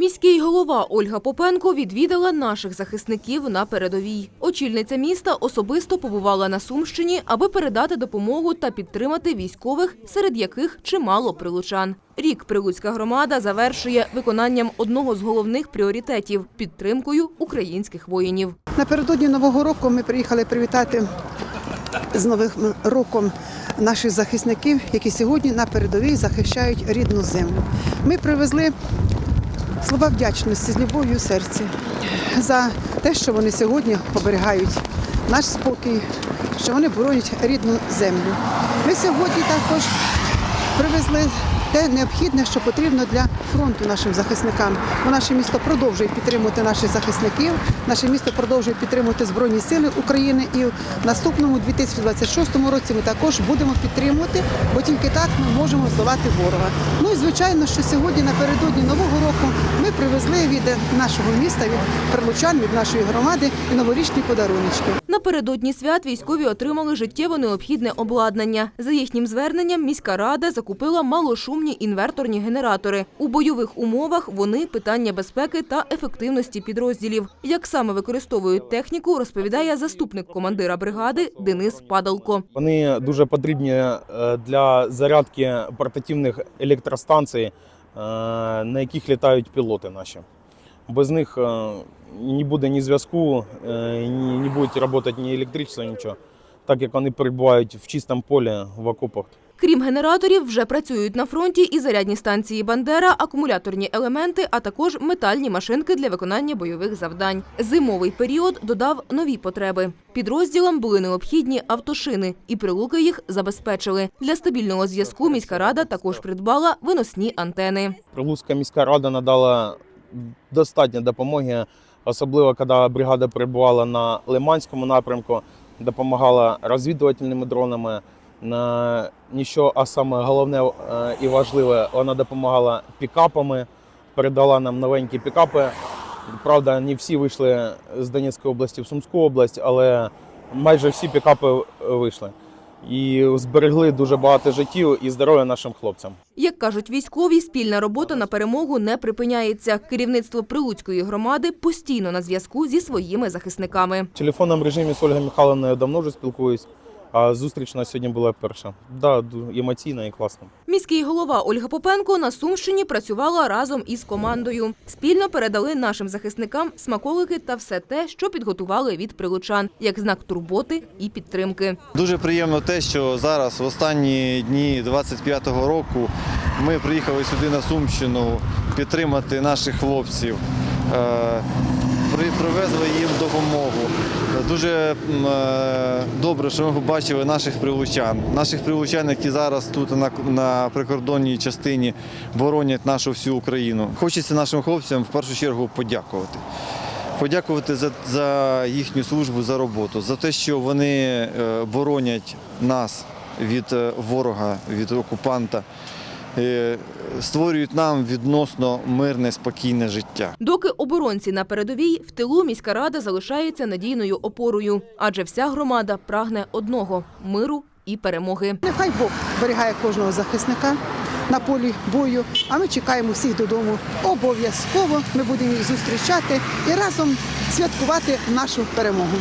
Міський голова Ольга Попенко відвідала наших захисників на передовій. Очільниця міста особисто побувала на Сумщині, аби передати допомогу та підтримати військових, серед яких чимало прилучан. Рік Прилуцька громада завершує виконанням одного з головних пріоритетів підтримкою українських воїнів. Напередодні Нового року ми приїхали привітати з Новим роком наших захисників, які сьогодні на передовій захищають рідну землю. Ми привезли слова вдячності з любов'ю в серці за те, що вони сьогодні оберігають наш спокій, що вони боронять рідну землю. Ми сьогодні також привезли те необхідне, що потрібно для фронту нашим захисникам. Бо наше місто продовжує підтримувати наших захисників. Наше місто продовжує підтримувати Збройні Сили України. І в наступному 2026 році ми також будемо підтримувати, бо тільки так ми можемо здолати ворога. Ну і звичайно, що сьогодні напередодні нового року ми привезли від нашого міста, від прилучан, від нашої громади і новорічні подаруночки. Напередодні свят військові отримали життєво необхідне обладнання. За їхнім зверненням міська рада закупила малошумні інверторні генератори. У бойових умовах вони питання безпеки та ефективності підрозділів. Як саме використовують техніку, розповідає заступник командира бригади Денис Падалко. Вони дуже потрібні е, для зарядки портативних електростанцій, е, на яких літають пілоти наші. Без них е, не буде ні зв'язку, е, не буде працювати ні електричество, нічого, так як вони перебувають в чистому полі в окопах. Крім генераторів, вже працюють на фронті і зарядні станції Бандера, акумуляторні елементи, а також метальні машинки для виконання бойових завдань. Зимовий період додав нові потреби. Підрозділам були необхідні автошини, і прилуки їх забезпечили. Для стабільного зв'язку міська рада також придбала виносні антени. Прилуцька міська рада надала достатньо допомоги, особливо коли бригада перебувала на Лиманському напрямку, допомагала розвідувальними дронами. На ніщо, а саме головне е, і важливе, вона допомагала пікапами, передала нам новенькі пікапи. Правда, не всі вийшли з Донецької області в Сумську область, але майже всі пікапи вийшли. І зберегли дуже багато життів і здоров'я нашим хлопцям. Як кажуть військові, спільна робота на перемогу не припиняється. Керівництво Прилуцької громади постійно на зв'язку зі своїми захисниками. В телефонному режимі з Ольгою Михайловною давно вже спілкуюсь, а зустріч на сьогодні була перша. Да, емоційна і класна. Міський голова Ольга Попенко на Сумщині працювала разом із командою. Спільно передали нашим захисникам смаколики та все те, що підготували від прилучан, як знак турботи і підтримки. Дуже приємно те, що зараз, в останні дні 25-го року, ми приїхали сюди на Сумщину підтримати наших хлопців. Привезли їм допомогу. Дуже е, добре, що ми побачили наших прилучан. Наших прилучан, які зараз тут на, прикордонній частині боронять нашу всю Україну. Хочеться нашим хлопцям в першу чергу подякувати подякувати за, за їхню службу, за роботу, за те, що вони е, боронять нас від е, ворога, від окупанта, створюють нам відносно мирне, спокійне життя. Доки оборонці на передовій, в тилу міська рада залишається надійною опорою, адже вся громада прагне одного миру і перемоги. Нехай Бог берігає кожного захисника на полі бою. А ми чекаємо всіх додому. Обов'язково ми будемо їх зустрічати і разом святкувати нашу перемогу.